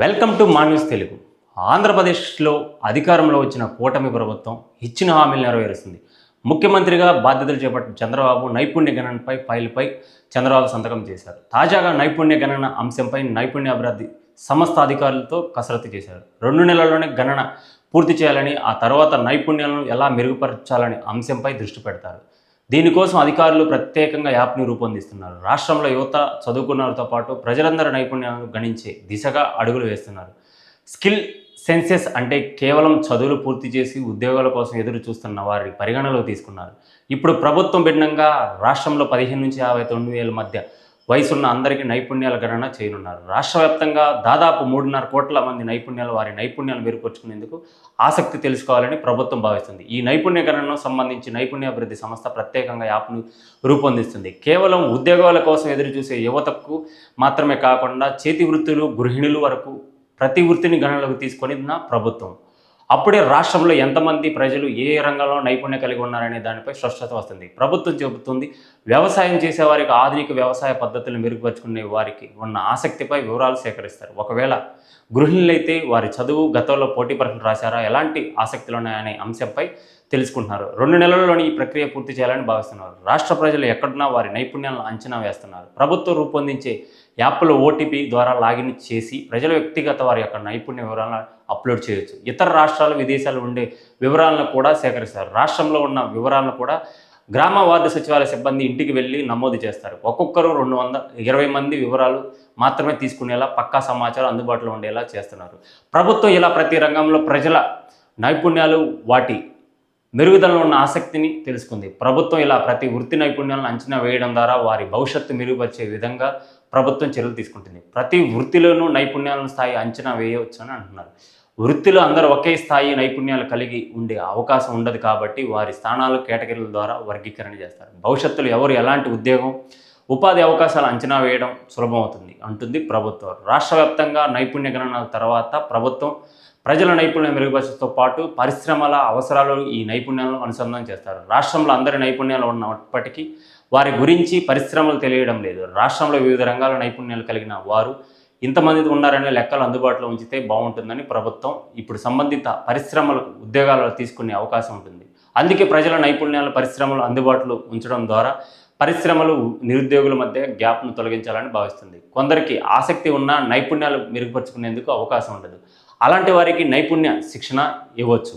Welcome to manures Telugu. ఆంధ్రప్రదేశ్లో అధికారంలో వచ్చిన కూటమి ప్రభుత్వం ఇచ్చిన హామీలు నెరవేరుస్తుంది. ముఖ్యమంత్రిగా బాధ్యతలు చేపట్టిన చంద్రబాబు నైపుణ్య గణనపై ఫైల్పై చంద్రబాబు సంతకం చేశారు. తాజాగా నైపుణ్య గణన అంశంపై నైపుణ్య అభివృద్ధి సంస్థ అధికారులతో కసరత్తు చేశారు. రెండు నెలల్లోనే గణన పూర్తి చేయాలని ఆ తర్వాత నైపుణ్యాలను ఎలా మెరుగుపరచాలని అంశంపై దృష్టి పెడతారు. దీనికోసం అధికారులు ప్రత్యేకంగా యాప్ని రూపొందిస్తున్నారు. రాష్ట్రంలో యువత చదువుకున్నవారితో పాటు ప్రజలందరి నైపుణ్యాలను గణించే దిశగా అడుగులు వేస్తున్నారు. స్కిల్ సెన్సెస్ అంటే కేవలం చదువులు పూర్తి చేసి ఉద్యోగాల కోసం ఎదురు చూస్తున్న వారిని పరిగణలో తీసుకున్నారు. ఇప్పుడు ప్రభుత్వం భిన్నంగా రాష్ట్రంలో పదిహేను నుంచి యాభై తొమ్మిది వేల మధ్య వయసున్న అందరికీ నైపుణ్యాల గణన చేయనున్నారు. రాష్ట్ర వ్యాప్తంగా దాదాపు మూడున్నర కోట్ల మంది నైపుణ్యాలు వారి నైపుణ్యాలు మెరుగుపరుచుకునేందుకు ఆసక్తి తెలుసుకోవాలని ప్రభుత్వం భావిస్తుంది. ఈ నైపుణ్య గణనకు సంబంధించి నైపుణ్యాభివృద్ధి సంస్థ ప్రత్యేకంగా యాప్ను రూపొందిస్తుంది. కేవలం ఉద్యోగాల కోసం ఎదురుచూసే యువతకు మాత్రమే కాకుండా చేతి వృత్తులు గృహిణులు వరకు ప్రతి వృత్తిని గణనలోకి తీసుకొని నా ప్రభుత్వం. అప్పుడే రాష్ట్రంలో ఎంతమంది ప్రజలు ఏ రంగంలో నైపుణ్యం కలిగి ఉన్నారనే దానిపై స్పష్టత వస్తుంది. ప్రభుత్వం చెబుతుంది వ్యవసాయం చేసే వారికి ఆధునిక వ్యవసాయ పద్ధతులు మెరుగుపరుచుకునే వారికి ఉన్న ఆసక్తిపై వివరాలు సేకరిస్తారు. ఒకవేళ గృహిణులైతే వారి చదువు గతంలో పోటీ పరీక్షలు రాశారా? ఎలాంటి ఆసక్తులు ఉన్నాయనే అంశంపై తెలుసుకుంటున్నారు. రెండు నెలల్లోని ఈ ప్రక్రియ పూర్తి చేయాలని భావిస్తున్నారు. రాష్ట్ర ప్రజలు ఎక్కడున్నా వారి నైపుణ్యాలను అంచనా వేస్తున్నారు. ప్రభుత్వం రూపొందించే యాప్లో ఓటీపీ ద్వారా లాగిన్ చేసి ప్రజల వ్యక్తిగత వారి యొక్క నైపుణ్య వివరాలను అప్లోడ్ చేయొచ్చు. ఇతర రాష్ట్రాలు విదేశాలు ఉండే వివరాలను కూడా సేకరిస్తారు. రాష్ట్రంలో ఉన్న వివరాలను కూడా గ్రామ వార్డు సచివాలయ సిబ్బంది ఇంటికి వెళ్ళి నమోదు చేస్తారు. ఒక్కొక్కరు రెండు వందల ఇరవై మంది వివరాలు మాత్రమే తీసుకునేలా పక్కా సమాచారం అందుబాటులో ఉండేలా చేస్తున్నారు. ప్రభుత్వం ఇలా ప్రతి రంగంలో ప్రజల నైపుణ్యాలు వాటి మెరుగుదలలో ఉన్న ఆసక్తిని తెలుసుకుంది. ప్రభుత్వం ఇలా ప్రతి వృత్తి నైపుణ్యాలను అంచనా వేయడం ద్వారా వారి భవిష్యత్తు మెరుగుపరిచే విధంగా ప్రభుత్వం చర్యలు తీసుకుంటుంది. ప్రతి వృత్తిలోనూ నైపుణ్యాలను స్థాయి అంచనా వేయవచ్చు అని అంటున్నారు. వృత్తిలో అందరూ ఒకే స్థాయి నైపుణ్యాలు కలిగి ఉండే అవకాశం ఉండదు కాబట్టి వారి స్థానాలు కేటగిరీల ద్వారా వర్గీకరణ చేస్తారు. భవిష్యత్తులో ఎవరు ఎలాంటి ఉద్యోగం ఉపాధి అవకాశాలు అంచనా వేయడం సులభమవుతుంది అంటుంది ప్రభుత్వం. రాష్ట్ర వ్యాప్తంగా నైపుణ్య గణన తర్వాత ప్రభుత్వం ప్రజల నైపుణ్యం మెరుగుపరచడంతో పాటు పరిశ్రమల అవసరాలు ఈ నైపుణ్యాలను అనుసంధానం చేస్తారు. రాష్ట్రంలో అందరి నైపుణ్యాలు ఉన్నప్పటికీ వారి గురించి పరిశ్రమలు తెలియడం లేదు. రాష్ట్రంలో వివిధ రంగాల నైపుణ్యాలు కలిగిన వారు ఇంతమంది ఉన్నారనే లెక్కలు అందుబాటులో ఉంచితే బాగుంటుందని ప్రభుత్వం ఇప్పుడు సంబంధిత పరిశ్రమలకు ఉద్యోగాలు తీసుకునే అవకాశం ఉంటుంది. అందుకే ప్రజల నైపుణ్యాలు పరిశ్రమలు అందుబాటులో ఉంచడం ద్వారా పరిశ్రమలు నిరుద్యోగుల మధ్య గ్యాప్ను తొలగించాలని భావిస్తుంది. కొందరికి ఆసక్తి ఉన్న నైపుణ్యాలు మెరుగుపరుచుకునేందుకు అవకాశం ఉండదు. అలాంటి వారికి నైపుణ్య శిక్షణ ఇవ్వచ్చు.